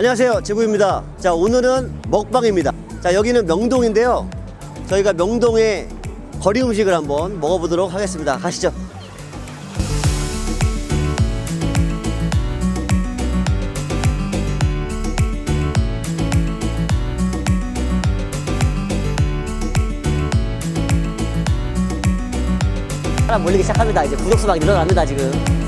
안녕하세요. 제구입니다. 자 오늘은 먹방입니다. 자 여기는 명동인데요. 저희가 명동의 거리 음식을 한번 먹어보도록 하겠습니다. 가시죠. 사람 몰리기 시작합니다. 이제 구독수 막 늘어납니다 지금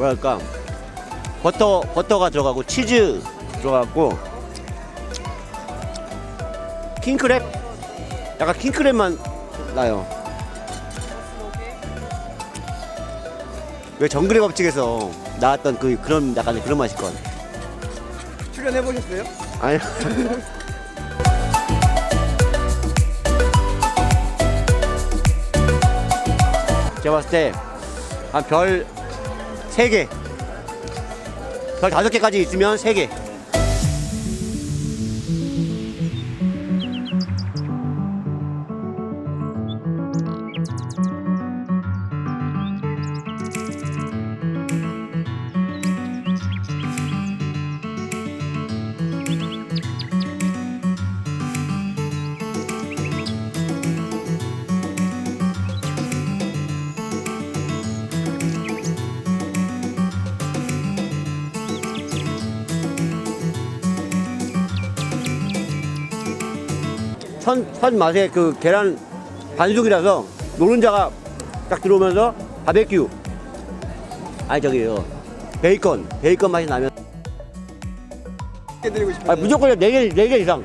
뭐랄까 버터 버터가 들어가고 치즈 들어가고 킹크랩 약간 킹크랩만 나요. 왜 정글의 법칙에서 나왔던 그 그런 약간 그런 맛일 것 같아. 출연해 보셨어요? 아니. 제가 봤을 때 한별 세개별 다섯 개까지 있으면 세개 첫, 첫 맛에 그 계란 반숙이라서 노른자가 딱 들어오면서 바베큐. 아니 저기요 베이컨. 베이컨 맛이 나면. 아, 무조건 4개, 4개 이상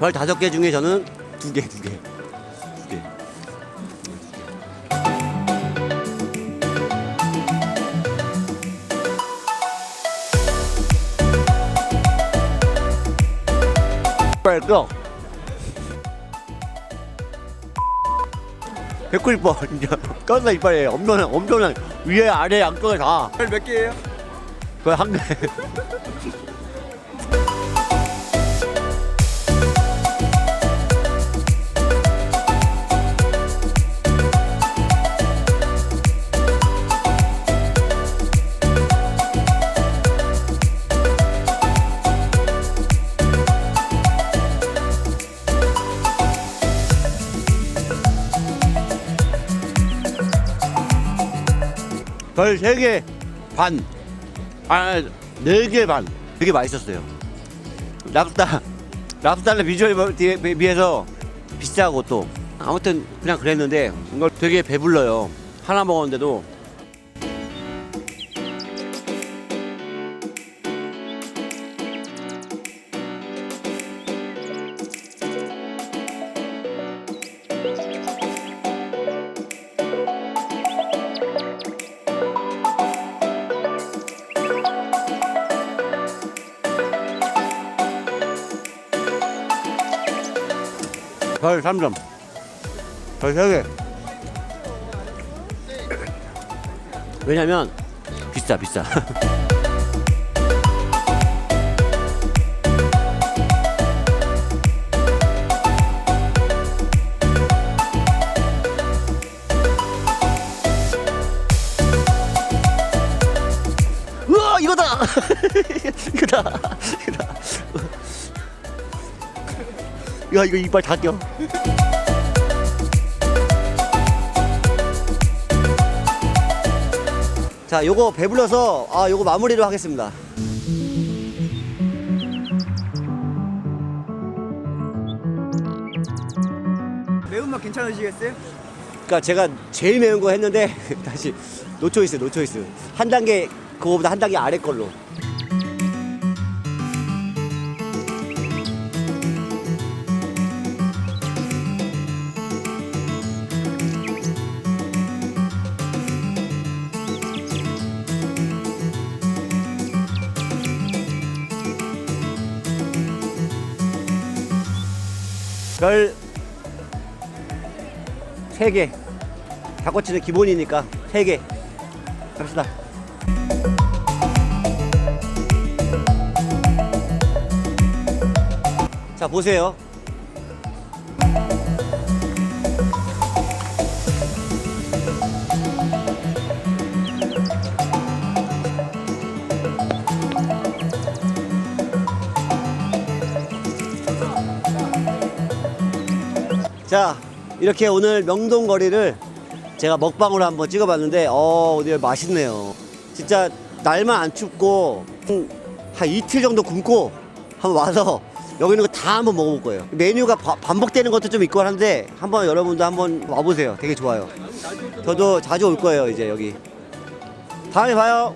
별 다섯 개 중에 저는 두 개, 두 개. 두 개. 껴. 배꼽 이뻐 진짜 껴서 이빨에 엄청난 엄청난 위에 아래 양쪽에 다몇 개예요? 그거 한 개. 별세개 반. 아, 네개 반. 되게 맛있었어요. 랍스타, 랍스타는 비주얼에 비- 비해서 비싸고 또. 아무튼 그냥 그랬는데 이걸 되게 배불러요. 하나 먹었는데도 별 3점. 별 3개. 왜냐면 비싸 비싸. 우와 이거다 이거다 야 이거 이빨 다 껴. 자, 요거 배불러서 아, 요거 마무리로 하겠습니다. 매운맛 괜찮으시겠어요? 그러니까 제가 제일 매운 거 했는데 다시 노초이스, 노초이스. 한 단계 그거보다 한 단계 아래 걸로. 별 3개. 닭꼬치는 기본이니까 3개. 갑시다. 자, 보세요. 자, 이렇게 오늘 명동 거리를 제가 먹방으로 한번 찍어봤는데, 어, 오늘 맛있네요. 진짜 날만 안 춥고 한, 한 이틀 정도 굶고 한번 와서 여기 있는 거 다 한번 먹어볼 거예요. 메뉴가 바- 반복되는 것도 좀 있고 한데 한번 여러분도 한번 와보세요. 되게 좋아요. 저도 자주 올 거예요, 이제 여기. 다음에 봐요.